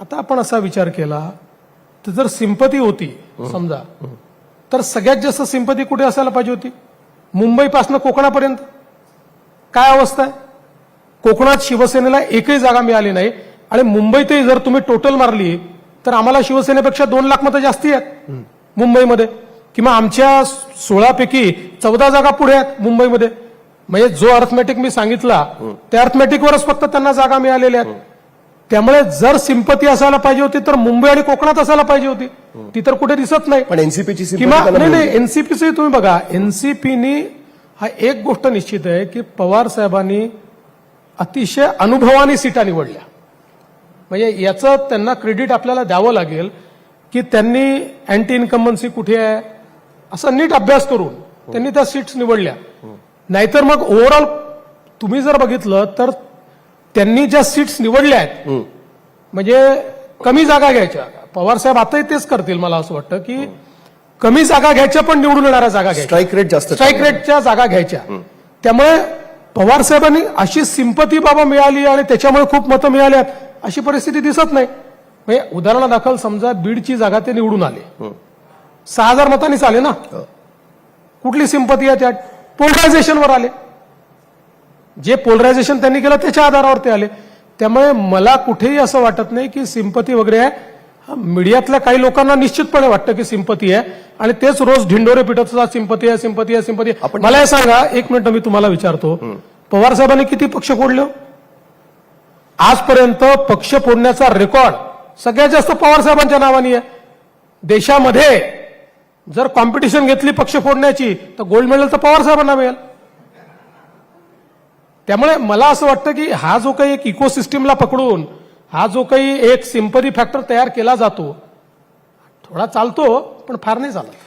आता आपण असा विचार केला तर जर सिंपती होती समजा तर सगळ्यात जास्त सिंपती कुठे असायला पाहिजे होती? मुंबईपासून कोकणापर्यंत? काय अवस्था आहे? कोकणात शिवसेनेला एकही जागा मिळाली नाही आणि मुंबईतही जर तुम्ही टोटल मारली तर आम्हाला शिवसेनेपेक्षा दोन लाख मतं जास्ती आहेत मुंबईमध्ये. किंवा आमच्या सोळापैकी चौदा जागा पुढे आहेत मुंबईमध्ये. म्हणजे जो अर्थमॅटिक मी सांगितला त्या अर्थमॅटिकवरच फक्त त्यांना जागा मिळालेल्या आहेत. त्यामुळे जर सिंपती असायला पाहिजे होती तर मुंबई आणि कोकणात असायला पाहिजे होती. ती तर कुठे दिसत नाही. पण एनसीपीची किंवा नाही नाही एनसीपीचे तुम्ही बघा एनसीपीनी हा एक गोष्ट निश्चित आहे की पवार साहेबांनी अतिशय अनुभवाने सीटा निवडल्या. म्हणजे याचं त्यांना क्रेडिट आपल्याला द्यावं लागेल की त्यांनी अँटी इन्कम्बन्सी कुठे आहे असा नीट अभ्यास करून त्यांनी त्या सीट्स निवडल्या. नाहीतर मग ओव्हरऑल तुम्ही जर बघितलं तर त्यांनी ज्या सीट्स निवडल्या आहेत म्हणजे कमी जागा घ्यायच्या. पवार साहेब आताही तेच करतील मला असं वाटतं की कमी जागा घ्यायच्या पण निवडून येणाऱ्या जागा घ्यायच्या. स्ट्राईक रेट जास्त स्ट्राईक रेटच्या जागा घ्यायच्या. त्यामुळे पवार साहेबांनी अशी सिंपती बाबा मिळाली आणि त्याच्यामुळे खूप मतं मिळाली आहेत अशी परिस्थिती दिसत नाही. म्हणजे उदाहरणादाखल समजा बीडची जागा ते निवडून आले. सहा हजार मतांनीच आले ना? कुठली सिंपती आहे त्यात पोलरायझेशनवर आले. जे पोलरायझेशन त्यांनी केलं त्याच्या आधारावर ते आले. त्यामुळे मला कुठेही असं वाटत नाही की सिंपती वगैरे आहे. मीडियातल्या काही लोकांना निश्चितपणे वाटतं की सिंपती आहे. आणि तेच रोज ढिंडोरे पिटत असतात सिंपती आहे सिंपती आहे सिंपती आहे. मला हे सांगा एक मिनिट मी तुम्हाला विचारतो. पवार साहेबांनी किती पक्ष फोडले? आजपर्यंत पक्ष फोडण्याचा रेकॉर्ड सगळ्यात जास्त पवार साहेबांच्या नावाने आहे. देशामध्ये जर कॉम्पिटिशन घेतली पक्ष फोडण्याची तर गोल्ड मेडल तर पवार साहेबांना मिळेल. त्यामुळे मला असं वाटतं की हा जो काही एक इकोसिस्टीमला पकडून हा जो काही एक सिंपती फॅक्टर तयार केला जातो थोडा चालतो पण फार नाही चालत.